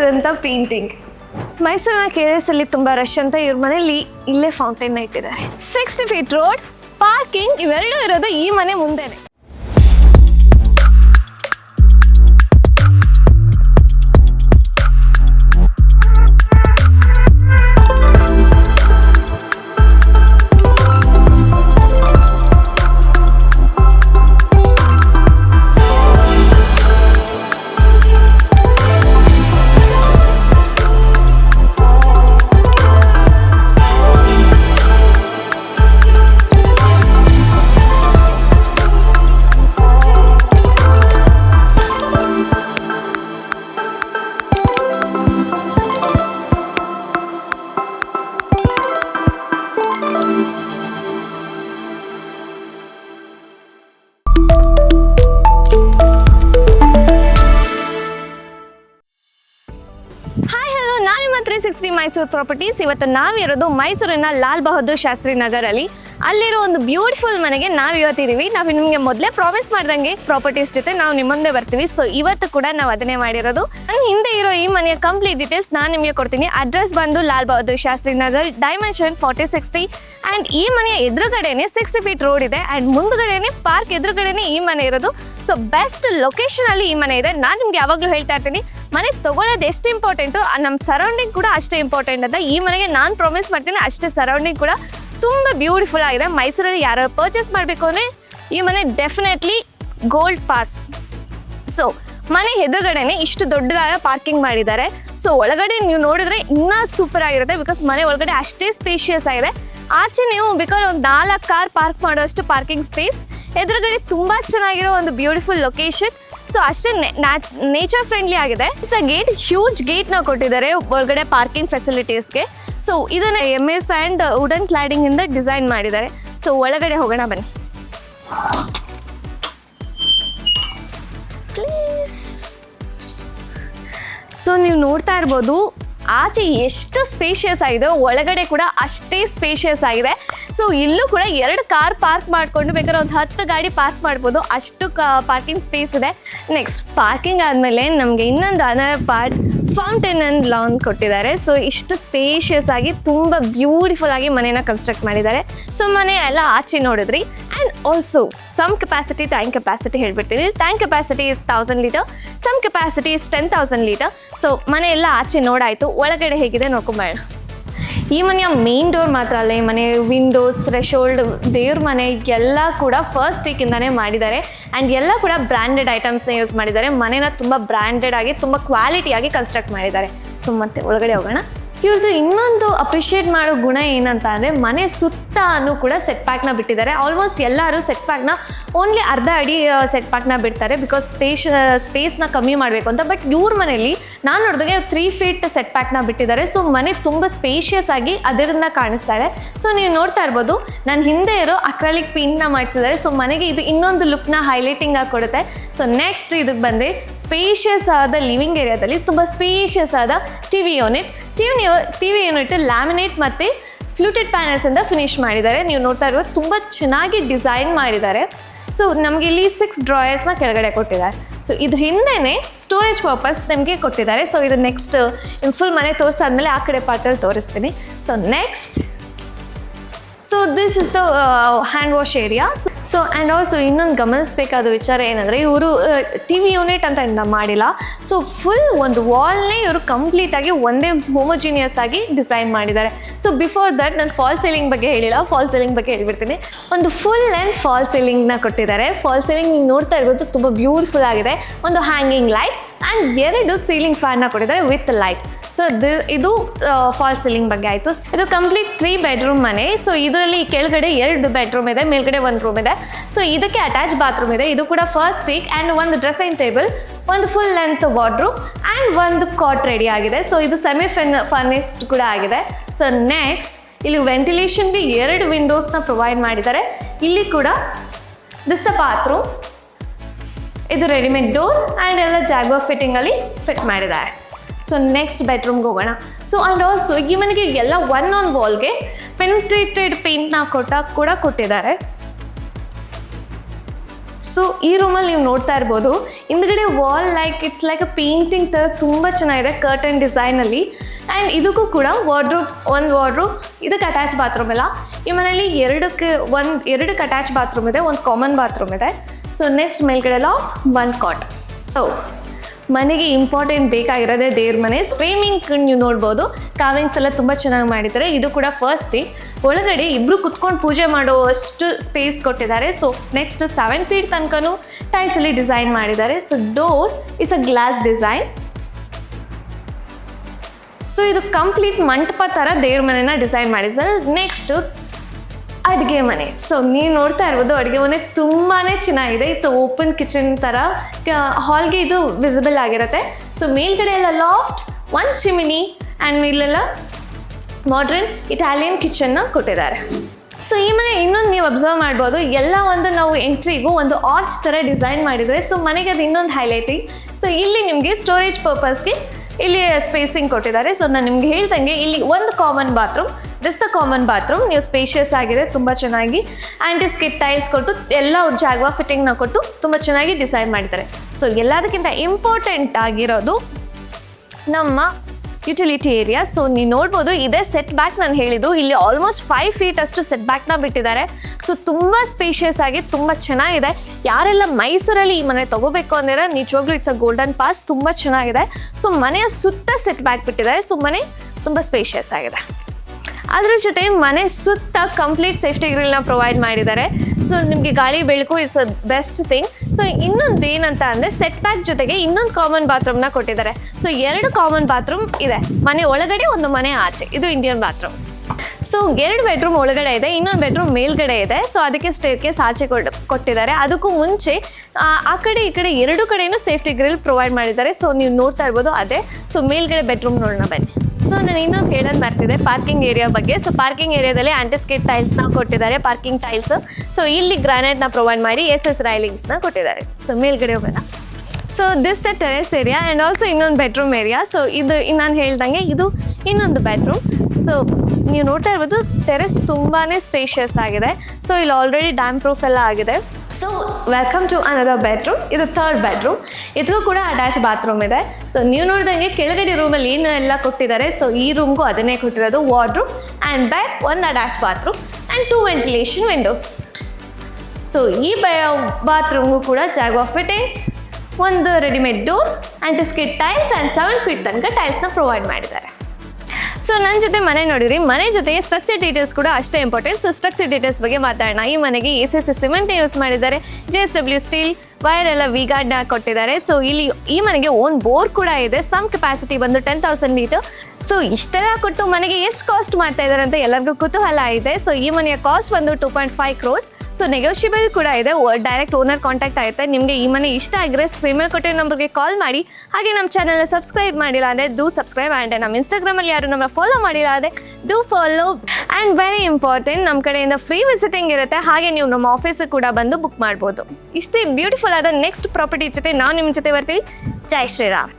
ಆದಂಥ ಪೇಂಟಿಂಗ್ ಮೈಸೂರಿನ K S ಅಲ್ಲಿ ತುಂಬ ರಶ್ ಅಂತ ಇವ್ರ ಮನೆಯಲ್ಲಿ ಇಲ್ಲೇ ಫೌಂಟೈನ್ ಇಟ್ಟಿದ್ದಾರೆ. ಸಿಕ್ಸ್ಟಿ ಫೀಟ್ ರೋಡ್ ಪಾರ್ಕಿಂಗ್ ಇವೆರಡೂ ಇರೋದು ಈ ಮನೆ ಮುಂದೆನೆ. ಮೈಸೂರು ಪ್ರಾಪರ್ಟೀಸ್ ಇವತ್ತು ನಾವಿರೋದು ಮೈಸೂರಿನ ಲಾಲ್ ಬಹದ್ದೂರ್ ಶಾಸ್ತ್ರಿ ನಗರಲ್ಲಿ. ಅಲ್ಲಿರೋ ಒಂದು ಬ್ಯೂಟಿಫುಲ್ ಮನೆಗೆ ನಾವು ಇವತ್ತಿದ್ದೀವಿ. ನಾವು ನಿಮಗೆ ಮೊದಲೇ ಪ್ರಾಮಿಸ್ ಮಾಡ್ದಂಗೆ ಪ್ರಾಪರ್ಟೀಸ್ ಜೊತೆ ನಾವು ನಿಮ್ಮ ಮುಂದೆ ಬರ್ತೀವಿ. ಸೊ ಇವತ್ತು ಕೂಡ ನಾವು ಅದನ್ನೇ ಮಾಡಿರೋದು. ನನ್ನ ಹಿಂದೆ ಇರೋ ಈ ಮನೆಯ ಕಂಪ್ಲೀಟ್ ಡೀಟೇಲ್ಸ್ ನಾನು ನಿಮಗೆ ಕೊಡ್ತೀನಿ. ಅಡ್ರೆಸ್ ಬಂದು Lal Bahadur Shastri Nagar dimension forty sixty and ಈ ಮನೆಯ ಎದುರುಗಡೆನೆ ಸಿಕ್ಸ್ಟಿ ಫೀಟ್ ರೋಡ್ ಇದೆ. ಆ್ಯಂಡ್ ಮುಂದುಗಡೆನೆ ಪಾರ್ಕ್ ಎದುರುಗಡೆನೆ ಈ ಮನೆ ಇರೋದು. ಸೊ ಬೆಸ್ಟ್ ಲೊಕೇಶನಲ್ಲಿ ಈ ಮನೆ ಇದೆ. ನಾನು ನಿಮಗೆ ಯಾವಾಗಲೂ ಹೇಳ್ತಾ ಇರ್ತೀನಿ. ಮನೆ ತಗೊಳ್ಳೋದು ಎಷ್ಟು ಇಂಪಾರ್ಟೆಂಟು ನಮ್ಮ ಸರೌಂಡಿಂಗ್ ಕೂಡ ಅಷ್ಟೇ ಇಂಪಾರ್ಟೆಂಟ್ ಅಂತ. ಈ ಮನೆಗೆ ನಾನು ಪ್ರಾಮಿಸ್ ಮಾಡ್ತೀನಿ, ಅಷ್ಟೇ ಸರೌಂಡಿಂಗ್ ಕೂಡ ತುಂಬ ಬ್ಯೂಟಿಫುಲ್ ಆಗಿದೆ. ಮೈಸೂರಲ್ಲಿ ಯಾರು ಪರ್ಚೇಸ್ ಮಾಡಬೇಕು ಅಂದರೆ ಈ ಮನೆ ಡೆಫಿನೆಟ್ಲಿ ಗೋಲ್ಡ್ ಪಾಸ್ ಸೊ ಮನೆ ಎದುರುಗಡೆನೆ ಇಷ್ಟು ದೊಡ್ಡದಾದ ಪಾರ್ಕಿಂಗ್ ಮಾಡಿದ್ದಾರೆ. ಸೊ ಒಳಗಡೆ ನೀವು ನೋಡಿದ್ರೆ ಇನ್ನೂ ಸೂಪರ್ ಆಗಿರುತ್ತೆ ಬಿಕಾಸ್ ಮನೆ ಒಳಗಡೆ ಅಷ್ಟೇ ಸ್ಪೇಷಿಯಸ್ ಆಗಿದೆ. ಆಚೆ ನೀವು ಬಿಕಾಸ್ ಒಂದು ನಾಲ್ಕು ಕಾರ್ ಪಾರ್ಕ್ ಮಾಡೋಷ್ಟು ಪಾರ್ಕಿಂಗ್ ಸ್ಪೇಸ್ ಎದುರುಗಡೆ ತುಂಬ ಚೆನ್ನಾಗಿರೋ ಒಂದು ಬ್ಯೂಟಿಫುಲ್ ಲೊಕೇಶನ್ ಸೊ ಅಷ್ಟೇ ನೇಚರ್ ಫ್ರೆಂಡ್ಲಿ ಆಗಿದೆ. ಗೇಟ್ ಹ್ಯೂಜ್ ಗೇಟ್ನ ಕೊಟ್ಟಿದ್ದಾರೆ ಒಳಗಡೆ ಪಾರ್ಕಿಂಗ್ ಫೆಸಿಲಿಟೀಸ್ಗೆ ಸೊ ಇದನ್ನ M S and wooden cladding ಇಂದ ಡಿಸೈನ್ ಮಾಡಿದ್ದಾರೆ. ಸೊ ಒಳಗಡೆ ಹೋಗೋಣ ಬನ್ನಿ. ಸೊ ನೀವು ನೋಡ್ತಾ ಇರ್ಬೋದು, ಆಚೆ ಎಷ್ಟು ಸ್ಪೇಷಿಯಸ್ ಆಗಿದೆ, ಒಳಗಡೆ ಕೂಡ ಅಷ್ಟೇ ಸ್ಪೇಷಿಯಸ್ ಆಗಿದೆ. ಸೊ ಇಲ್ಲೂ ಕೂಡ ಎರಡು ಕಾರ್ ಪಾರ್ಕ್ ಮಾಡಿಕೊಂಡು ಬೇಕಾದ್ರೆ ಒಂದು ಹತ್ತು ಗಾಡಿ ಪಾರ್ಕ್ ಮಾಡ್ಬೋದು. ಅಷ್ಟು ಪಾರ್ಕಿಂಗ್ ಸ್ಪೇಸ್ ಇದೆ. ನೆಕ್ಸ್ಟ್ ಪಾರ್ಕಿಂಗ್ ಆದಮೇಲೆ ನಮಗೆ ಇನ್ನೊಂದು inner part fountain and lawn ಕೊಟ್ಟಿದ್ದಾರೆ. ಸೊ ಇಷ್ಟು ಸ್ಪೇಷಿಯಸ್ ಆಗಿ ತುಂಬ ಬ್ಯೂಟಿಫುಲ್ ಆಗಿ ಮನೇನ ಕನ್ಸ್ಟ್ರಕ್ಟ್ ಮಾಡಿದ್ದಾರೆ. ಸೊ ಮನೆ ಎಲ್ಲ ಆಚೆ ನೋಡಿದ್ರಿ. And also sump capacity tank capacity ಹೇಳ್ಬಿಡ್ತೀನಿ tank capacity is thousand litre sump capacity is ten thousand litre so ಮನೆ ಎಲ್ಲ ಆಚೆ ನೋಡಾಯಿತು. ಒಳಗಡೆ ಹೇಗಿದೆ ನೋಡ್ಕೊಂಬೇಡ ಈ ಮನೆಯ ಮೇನ್ ಡೋರ್ ಮಾತ್ರ ಅಲ್ಲ, ಈ ಮನೆ ವಿಂಡೋಸ್ ಥ್ರೆಶೋಲ್ಡ್ ದೇವ್ರ ಮನೆ, ಎಲ್ಲ ಕೂಡ ಫಸ್ಟ್ ವೀಕಿಂದನೇ ಮಾಡಿದ್ದಾರೆ. ಆ್ಯಂಡ್ ಎಲ್ಲ ಕೂಡ ಬ್ರ್ಯಾಂಡೆಡ್ ಐಟಮ್ಸ್ನ ಯೂಸ್ ಮಾಡಿದ್ದಾರೆ. ಮನೇನ ತುಂಬ ಬ್ರ್ಯಾಂಡೆಡ್ ಆಗಿ, ತುಂಬ ಕ್ವಾಲಿಟಿಯಾಗಿ ಕನ್ಸ್ಟ್ರಕ್ಟ್ ಮಾಡಿದ್ದಾರೆ. ಸೊ ಮತ್ತೆ ಒಳಗಡೆ ಹೋಗೋಣ. ಇವ್ರದ್ದು ಇನ್ನೊಂದು ಅಪ್ರಿಷಿಯೇಟ್ ಮಾಡೋ ಗುಣ ಏನಂತ ಅಂದರೆ, ಮನೆ ಸುತ್ತಾನು ಕೂಡ ಸೆಟ್ ಪ್ಯಾಕ್ನ ಬಿಟ್ಟಿದ್ದಾರೆ. ಆಲ್ಮೋಸ್ಟ್ ಎಲ್ಲರೂ ಸೆಟ್ ಪ್ಯಾಕ್ನ ಓನ್ಲಿ ಅರ್ಧ ಅಡಿ ಸೆಟ್ ಪ್ಯಾಕ್ನ ಬಿಡ್ತಾರೆ ಬಿಕಾಸ್ ಸ್ಪೇಸ್ ಸ್ಪೇಸ್ನ ಕಮ್ಮಿ ಮಾಡಬೇಕು ಅಂತ. ಬಟ್ ಇವ್ರ ಮನೇಲಿ ನಾನು ನೋಡಿದಾಗೆ ತ್ರೀ ಫೀಟ್ ಸೆಟ್ ಪ್ಯಾಕ್ನ ಬಿಟ್ಟಿದ್ದಾರೆ. ಸೊ ಮನೆ ತುಂಬ ಸ್ಪೇಷಿಯಸ್ ಆಗಿ ಅದರಿಂದ ಕಾಣಿಸ್ತಾ ಇದೆ. ಸೊ ನೀವು ನೋಡ್ತಾ ಇರ್ಬೋದು ನನ್ನ ಹಿಂದೆ ಇರೋ ಅಕ್ರಾಲಿಕ್ ಪಿನ್ನ ಮಾಡಿಸಿದ್ದಾರೆ. ಸೊ ಮನೆಗೆ ಇದು ಇನ್ನೊಂದು ಲುಕ್ನ ಹೈಲೈಟಿಂಗ್ ಆಗಿ ಕೊಡುತ್ತೆ. ಸೊ ನೆಕ್ಸ್ಟ್ ಇದಕ್ಕೆ ಬಂದರೆ ಸ್ಪೇಷಿಯಸ್ ಆದ ಲಿವಿಂಗ್ ಏರಿಯಾದಲ್ಲಿ ತುಂಬ ಸ್ಪೇಷಿಯಸ್ ಆದ T V unit T V T unit laminate ಮತ್ತು ಫ್ಲೂಟೆಡ್ ಪ್ಯಾನಲ್ಸಿಂದ ಫಿನಿಶ್ ಮಾಡಿದ್ದಾರೆ. ನೀವು ನೋಡ್ತಾ ಇರೋದು ತುಂಬ ಚೆನ್ನಾಗಿ ಡಿಸೈನ್ ಮಾಡಿದ್ದಾರೆ. ಸೊ ನಮಗೆ ಇಲ್ಲಿ ಸಿಕ್ಸ್ ಡ್ರಾಯರ್ಸ್ನ ಕೆಳಗಡೆ ಕೊಟ್ಟಿದ್ದಾರೆ. ಸೊ ಇದ್ರ ಹಿಂದೆನೆ ಸ್ಟೋರೇಜ್ ಪರ್ಪಸ್ ನಿಮಗೆ ಕೊಟ್ಟಿದ್ದಾರೆ. ಸೊ ಇದು ನೆಕ್ಸ್ಟ್ ಫುಲ್ ಮನೆ ತೋರಿಸಾದ್ಮೇಲೆ ಆ ಕಡೆ ಪಾರ್ಟಲ್ಲಿ ತೋರಿಸ್ತೀನಿ. So next so this is the hand wash area so and also ಇನ್ನೊಂದು ಗಮನಿಸಬೇಕಾದ ವಿಚಾರ ಏನಂದರೆ, ಇವರು ಟಿ ವಿ ಯೂನಿಟ್ ಅಂತ ಇಂದ ಮಾಡಿಲ್ಲ. ಸೊ ಫುಲ್ ಒಂದು ವಾಲ್ನೇ ಇವರು ಕಂಪ್ಲೀಟಾಗಿ ಒಂದೇ ಹೋಮೋಜಿನಿಯಸ್ ಆಗಿ ಡಿಸೈನ್ ಮಾಡಿದ್ದಾರೆ. ಸೊ ಬಿಫೋರ್ ದಟ್ ನಾನು ಫಾಲ್ ಸೀಲಿಂಗ್ ಬಗ್ಗೆ ಹೇಳಿಲ್ಲ. ಫಾಲ್ ಸೀಲಿಂಗ್ ಬಗ್ಗೆ ಹೇಳಿಬಿಡ್ತೀನಿ. ಒಂದು ಫುಲ್ ಲೆಂತ್ ಫಾಲ್ ಸೀಲಿಂಗ್ನ ಕೊಟ್ಟಿದ್ದಾರೆ. ಫಾಲ್ ಸೀಲಿಂಗ್ ನೀವು ನೋಡ್ತಾ ಇರ್ಬೋದು, ತುಂಬ ಬ್ಯೂಟಿಫುಲ್ ಆಗಿದೆ. ಒಂದು ಹ್ಯಾಂಗಿಂಗ್ ಲೈಟ್ ಆ್ಯಂಡ್ ಎರಡು ಸೀಲಿಂಗ್ ಫ್ಯಾನ್ನ ಕೊಟ್ಟಿದ್ದಾರೆ ವಿತ್ ಲೈಟ್ ಸೊ ಇದು ಫಾಲ್ ಸೀಲಿಂಗ್ ಬಗ್ಗೆ ಆಯಿತು. ಇದು ಕಂಪ್ಲೀಟ್ ತ್ರೀ ಬೆಡ್ರೂಮ್ ಮನೆ. ಸೊ ಇದರಲ್ಲಿ ಕೆಳಗಡೆ ಎರಡು ಬೆಡ್ರೂಮ್ ಇದೆ, ಮೇಲ್ಗಡೆ ಒಂದು ರೂಮ್ ಇದೆ. ಸೊ ಇದಕ್ಕೆ ಅಟ್ಯಾಚ್ ಬಾತ್ರೂಮ್ ಇದೆ. ಇದು ಕೂಡ ಫಸ್ಟ್ ಟೇಕ್ ಆ್ಯಂಡ್ ಒಂದು ಡ್ರೆಸ್ಸಿಂಗ್ ಟೇಬಲ್ ಒಂದು ಫುಲ್ ಲೆಂತ್ ವಾರ್ಡ್ರೂಮ್ ಆ್ಯಂಡ್ ಒಂದು ಕಾಟ್ ರೆಡಿ ಆಗಿದೆ. ಸೊ ಇದು ಸೆಮಿ ಫೆನ್ ಫರ್ನಿಸ್ಡ್ ಕೂಡ ಆಗಿದೆ. ಸೊ ನೆಕ್ಸ್ಟ್ ಇಲ್ಲಿ ವೆಂಟಿಲೇಷನ್ಗೆ ಎರಡು ವಿಂಡೋಸ್ನ ಪ್ರೊವೈಡ್ ಮಾಡಿದ್ದಾರೆ. ಇಲ್ಲಿ ಕೂಡ ದಿಸ್ ಬಾತ್ರೂಮ್ ಇದು ರೆಡಿಮೇಡ್ ಡೋರ್ ಆ್ಯಂಡ್ ಎಲ್ಲ ಜಾಗ್ವಾ ಫಿಟ್ಟಿಂಗಲ್ಲಿ ಫಿಟ್ ಮಾಡಿದ್ದಾರೆ. ಸೊ ನೆಕ್ಸ್ಟ್ ಬೆಡ್ರೂಮ್ಗೆ ಹೋಗೋಣ. ಸೊ ಆ್ಯಂಡ್ ಆಲ್ಸೋ ಈ ಮನೆಗೆ ಎಲ್ಲ ಒನ್ ಆನ್ ವಾಲ್ಗೆ ಪೆನಿಟ್ರೇಟೆಡ್ ಪೇಂಟ್ನ ಕೊಟ್ಟ ಕೂಡ ಕೊಟ್ಟಿದ್ದಾರೆ. ಸೊ ಈ ರೂಮಲ್ಲಿ ನೀವು ನೋಡ್ತಾ ಇರ್ಬೋದು, ಹಿಂದ್ಗಡೆ wall like it's like a painting ಥರ ತುಂಬ ಚೆನ್ನಾಗಿದೆ ಕರ್ಟನ್ ಡಿಸೈನಲ್ಲಿ ಆ್ಯಂಡ್ ಇದಕ್ಕೂ ಕೂಡ ವಾರ್ಡ್ರೂಪ್ ಒಂದು ವಾರ್ಡ್ರೂಪ್ ಇದಕ್ಕೆ ಅಟ್ಯಾಚ್ ಬಾತ್ರೂಮ್ ಇಲ್ಲ. ಈ ಮನೆಯಲ್ಲಿ ಎರಡಕ್ಕೆ, ಒಂದು, ಎರಡಕ್ಕೆ ಅಟ್ಯಾಚ್ ಬಾತ್ರೂಮ್ ಇದೆ, ಒಂದು ಕಾಮನ್ ಬಾತ್ರೂಮ್ ಇದೆ. ಸೊ ನೆಕ್ಸ್ಟ್ ಮೇಲ್ಗಡೆ ಲಾಫ್ಟ್ ಒನ್ ಕಾಟ್ ಸೊ ಮನೆಗೆ ಇಂಪಾರ್ಟೆಂಟ್ ಬೇಕಾಗಿರೋದೇ ದೇವ್ರ ಮನೆ. ಫ್ರೇಮಿಂಗ್ ನೀವು ನೋಡ್ಬೋದು. ಕಾವಿಂಗ್ಸ್ ಎಲ್ಲ ತುಂಬ ಚೆನ್ನಾಗಿ ಮಾಡಿದ್ದಾರೆ. ಇದು ಕೂಡ ಫಸ್ಟ್ ಒಳಗಡೆ ಇಬ್ಬರು ಕುತ್ಕೊಂಡು ಪೂಜೆ ಮಾಡುವಷ್ಟು ಸ್ಪೇಸ್ ಕೊಟ್ಟಿದ್ದಾರೆ. ಸೊ ನೆಕ್ಸ್ಟ್ ಸೆವೆನ್ ಫೀಟ್ ತನಕನೂ ಟೈಲ್ಸಲ್ಲಿ ಡಿಸೈನ್ ಮಾಡಿದ್ದಾರೆ. So door is a glass design so ಇದು ಕಂಪ್ಲೀಟ್ ಮಂಟಪ ಥರ ದೇವ್ರ ಮನೆನ ಡಿಸೈನ್ ಮಾಡಿದ್ದಾರೆ. ನೆಕ್ಸ್ಟ್ ಅಡುಗೆ ಮನೆ. ಸೊ ನೀವು ನೋಡ್ತಾ ಇರ್ಬೋದು, ಅಡುಗೆ ಮನೆ ತುಂಬಾ ಚೆನ್ನಾಗಿದೆ. ಇಟ್ಸ್ ಓಪನ್ ಕಿಚನ್ ಥರ ಹಾಲ್ಗೆ ಇದು ವಿಸಿಬಲ್ ಆಗಿರುತ್ತೆ. ಸೊ ಮೇಲ್ಗಡೆ ಎಲ್ಲ ಲಾಫ್ಟ್ ಒನ್ ಚಿಮಿನಿ ಆ್ಯಂಡ್ ಮೇಲೆಲ್ಲ ಮಾಡ್ರನ್ ಇಟಾಲಿಯನ್ ಕಿಚನ್ನ ಕೊಟ್ಟಿದ್ದಾರೆ. ಸೊ ಈ ಮನೆ ಇನ್ನೊಂದು ನೀವು ಅಬ್ಸರ್ವ್ ಮಾಡ್ಬೋದು. ಎಲ್ಲ ಒಂದು ನಾವು ಎಂಟ್ರಿಗೂ ಒಂದು ಆರ್ಚ್ ಥರ ಡಿಸೈನ್ ಮಾಡಿದರೆ ಸೊ ಮನೆಗೆ ಅದು ಇನ್ನೊಂದು ಹೈಲೈಟಿಂಗ್ ಸೊ ಇಲ್ಲಿ ನಿಮಗೆ ಸ್ಟೋರೇಜ್ ಪರ್ಪಸ್ಗೆ ಇಲ್ಲಿ ಸ್ಪೇಸಿಂಗ್ ಕೊಟ್ಟಿದ್ದಾರೆ. ಸೊ ನಾನು ನಿಮ್ಗೆ ಹೇಳ್ದಂಗೆ ಇಲ್ಲಿ ಒಂದು common bathroom this the common bathroom ನೀವು ಸ್ಪೇಷಿಯಸ್ ಆಗಿದೆ, ತುಂಬ ಚೆನ್ನಾಗಿ. ಆ್ಯಂಟಿ ಸ್ಕಿಟ್ ಟೈಲ್ಸ್ ಕೊಟ್ಟು, ಎಲ್ಲ ಅವ್ರ ಜಾಗ ಫಿಟ್ಟಿಂಗ್ನ ಕೊಟ್ಟು ತುಂಬ ಚೆನ್ನಾಗಿ ಡಿಸೈನ್ ಮಾಡಿದ್ದಾರೆ. ಸೊ ಎಲ್ಲದಕ್ಕಿಂತ ಇಂಪಾರ್ಟೆಂಟ್ ಆಗಿರೋದು ನಮ್ಮ ಯುಟಿಲಿಟಿ ಏರಿಯಾ ಸೊ ನೀವು ನೋಡ್ಬೋದು, ಇದೇ ಸೆಟ್ ಬ್ಯಾಕ್ ನಾನು ಹೇಳಿದ್ದು. ಇಲ್ಲಿ ಆಲ್ಮೋಸ್ಟ್ ಫೈವ್ ಫೀಟ್ ಅಷ್ಟು ಸೆಟ್ ಬ್ಯಾಕ್ನ ಬಿಟ್ಟಿದ್ದಾರೆ. ಸೊ ತುಂಬ ಸ್ಪೇಷಿಯಸ್ ಆಗಿ, ತುಂಬ ಚೆನ್ನಾಗಿದೆ. ಯಾರೆಲ್ಲ ಮೈಸೂರಲ್ಲಿ ಈ ಮನೆ ತಗೋಬೇಕು ಅಂದರೆ ನಿಜವಾಗ್ಲೂ ಇಟ್ಸ್ ಅ ಗೋಲ್ಡನ್ ಪಾಸ್ ತುಂಬ ಚೆನ್ನಾಗಿದೆ. ಸೊ ಮನೆಯ ಸುತ್ತ ಸೆಟ್ ಬ್ಯಾಕ್ ಬಿಟ್ಟಿದ್ದಾರೆ. ಸೊ ಮನೆ ತುಂಬ ಸ್ಪೇಷಿಯಸ್ ಆಗಿದೆ. ಅದ್ರ ಜೊತೆ ಮನೆ ಸುತ್ತ ಕಂಪ್ಲೀಟ್ ಸೇಫ್ಟಿ ಗ್ರಿಲ್ನ ಪ್ರೊವೈಡ್ ಮಾಡಿದ್ದಾರೆ. ಸೊ ನಿಮಗೆ ಗಾಳಿ, ಬೆಳಕು is a best thing so ಇನ್ನೊಂದು ಏನಂತ ಅಂದರೆ ಸೆಟ್ ಬ್ಯಾಕ್ ಜೊತೆಗೆ ಇನ್ನೊಂದು ಕಾಮನ್ ಬಾತ್ರೂಮ್ನ ಕೊಟ್ಟಿದ್ದಾರೆ. ಸೊ ಎರಡು ಕಾಮನ್ ಬಾತ್ರೂಮ್ ಇದೆ. ಮನೆ ಒಳಗಡೆ, ಒಂದು ಮನೆ ಆಚೆ. ಇದು ಇಂಡಿಯನ್ ಬಾತ್ರೂಮ್ ಸೊ ಎರಡು ಬೆಡ್ರೂಮ್ ಒಳಗಡೆ ಇದೆ, ಇನ್ನೊಂದು ಬೆಡ್ರೂಮ್ ಮೇಲ್ಗಡೆ ಇದೆ. ಸೊ ಅದಕ್ಕೆ ಸ್ಟೇರ್ಕೇಸ್ ಆಚೆ ಕೊಟ್ಟು ಕೊಟ್ಟಿದ್ದಾರೆ. ಅದಕ್ಕೂ ಮುಂಚೆ, ಆ ಕಡೆ, ಈ ಕಡೆ ಎರಡು ಕಡೆಯೂ ಸೇಫ್ಟಿ ಗ್ರಿಲ್ ಪ್ರೊವೈಡ್ ಮಾಡಿದ್ದಾರೆ. ಸೊ ನೀವು ನೋಡ್ತಾ ಇರ್ಬೋದು ಅದೇ. ಸೊ ಮೇಲ್ಗಡೆ ಬೆಡ್ರೂಮ್ ನೋಡೋಣ ಬನ್ನಿ. ಸೊ ನಾನು ಇನ್ನೊಂದು ಹೇಳೋದು ಬರ್ತಿದೆ ಪಾರ್ಕಿಂಗ್ ಏರಿಯಾ ಬಗ್ಗೆ. ಸೊ ಪಾರ್ಕಿಂಗ್ ಏರಿಯಾದಲ್ಲಿ ಆಂಟಿಸ್ಕೇಟ್ ಟೈಲ್ಸ್ನ ಕೊಟ್ಟಿದ್ದಾರೆ ಪಾರ್ಕಿಂಗ್ ಟೈಲ್ಸ್ ಸೊ ಇಲ್ಲಿ ಗ್ರಾನೈಟ್ನ ಪ್ರೊವೈಡ್ ಮಾಡಿ ಎಸ್ ಎಸ್ ರೈಲಿಂಗ್ಸ್ನ ಕೊಟ್ಟಿದ್ದಾರೆ. ಸೊ ಮೇಲ್ಗಡೆ ಹೋಗೋಣ. So this the terrace area and also ಇನ್ನೊಂದು ಬೆಡ್ರೂಮ್ ಏರಿಯಾ ಸೊ ಇದು ನಾನು ಹೇಳ್ದಂಗೆ ಇದು ಇನ್ನೊಂದು ಬೆಡ್ರೂಮ್ ಸೊ ನೀವು ನೋಡ್ತಾ ಇರ್ಬೋದು ಟೆರೆಸ್ ತುಂಬಾ ಸ್ಪೇಷಿಯಸ್ ಆಗಿದೆ. ಸೊ ಇಲ್ಲಿ ಆಲ್ರೆಡಿ ಡ್ಯಾಮ್ ಪ್ರೂಫ್ ಎಲ್ಲ ಆಗಿದೆ. So welcome to another bedroom ಇದು ಥರ್ಡ್ ಬೆಡ್ರೂಮ್ ಇದಕ್ಕೂ ಕೂಡ ಅಟ್ಯಾಚ್ ಬಾತ್ರೂಮ್ ಇದೆ. ಸೊ ನೀವು ನೋಡಿದಂಗೆ ಕೆಳಗಡೆ ರೂಮಲ್ಲಿ ಏನು ಎಲ್ಲ ಕೊಟ್ಟಿದ್ದಾರೆ. ಸೊ ಈ ರೂಮ್ಗೂ ಅದನ್ನೇ ಕೊಟ್ಟಿರೋದು ವಾರ್ಡ್ರೂಮ್ ಆ್ಯಂಡ್ ಬ್ಯಾಕ್ ಒಂದು attach bathroom and two ventilation windows so ಈ ಬ ಬಾತ್ರೂಮ್ಗೂ ಕೂಡ ಜಾಗ ಫಿಟಿಂಗ್ಸ್ ಒಂದು readymade door antiskid tiles and seven feet ತನಕ ಟೈಲ್ಸ್ನ ಪ್ರೊವೈಡ್ ಮಾಡಿದ್ದಾರೆ. ಸೊ ನನ್ನ ಜೊತೆ ಮನೆ ನೋಡಿದ್ರಿ. ಮನೆ ಜೊತೆಗೆ ಸ್ಟ್ರಕ್ಚರ್ ಡೀಟೇಲ್ಸ್ ಕೂಡ ಅಷ್ಟೇ ಇಂಪಾರ್ಟೆಂಟ್ ಸೊ ಸ್ಟ್ರಕ್ಚರ್ ಡೀಟೇಲ್ಸ್ ಬಗ್ಗೆ ಮಾತಾಡೋಣ. ಈ ಮನೆಗೆ S S S cement use ಮಾಡಿದ್ದಾರೆ. J S W steel wire ಎಲ್ಲ ವಿಗಾರ್ಡ್ನ ಕೊಟ್ಟಿದ್ದಾರೆ. ಸೊ ಇಲ್ಲಿ ಈ ಮನೆಗೆ ಓನ್ ಬೋರ್ ಕೂಡ ಇದೆ. ಸಮ್ ಕೆಪಾಸಿಟಿ ಬಂದು ಟೆನ್ ತೌಸಂಡ್ ಲೀಟರ್ ಸೊ ಇಷ್ಟೆಲ್ಲ ಕೊಟ್ಟು ಮನೆಗೆ ಎಷ್ಟು ಕಾಸ್ಟ್ ಮಾಡ್ತಾ ಇದ್ದಾರೆ ಅಂತ ಎಲ್ಲರಿಗೂ ಕುತೂಹಲ ಇದೆ. ಸೊ ಈ ಮನೆಯ ಕಾಸ್ಟ್ ಬಂದು two point five crores so negotiable ಕೂಡ ಇದೆ. ಡೈರೆಕ್ಟ್ ಓನರ್ ಕಾಂಟ್ಯಾಕ್ಟ್ ಆಗುತ್ತೆ. ನಿಮಗೆ ಈ ಮನೆ ಇಷ್ಟ ಆಗಿದ್ರೆ ಸ್ಕ್ರೀನ್ ಕೊಟ್ಟಿರೋ ನಂಬರ್ಗೆ ಕಾಲ್ ಮಾಡಿ. ಹಾಗೆ ನಮ್ಮ ಚಾನಲ್ನ ಸಬ್ಸ್ಕ್ರೈಬ್ ಮಾಡಿಲ್ಲ ಅಂದರೆ ಡೂ ಸಬ್ಸ್ಕ್ರೈಬ್ ಆ್ಯಂಡ್ ನಮ್ಮ ಇನ್ಸ್ಟಾಗ್ರಾಮಲ್ಲಿ ಯಾರು ನಮ್ಮ ಫಾಲೋ ಮಾಡಿಲ್ಲ ಅಂದರೆ do follow and very important ನಮ್ಮ ಕಡೆಯಿಂದ ಫ್ರೀ ವಿಸಿಟಿಂಗ್ ಇರುತ್ತೆ. ಹಾಗೆ ನೀವು ನಮ್ಮ ಆಫೀಸಿಗೆ ಕೂಡ ಬಂದು ಬುಕ್ ಮಾಡ್ಬೋದು. ಇಷ್ಟೇ ಬ್ಯೂಟಿಫುಲ್ ಆದ ನೆಕ್ಸ್ಟ್ ಪ್ರಾಪರ್ಟಿ ಜೊತೆ ನಾವು ನಿಮ್ಮ ಜೊತೆ ಬರ್ತೀವಿ ಜೈ ಶ್ರೀರಾಮ್.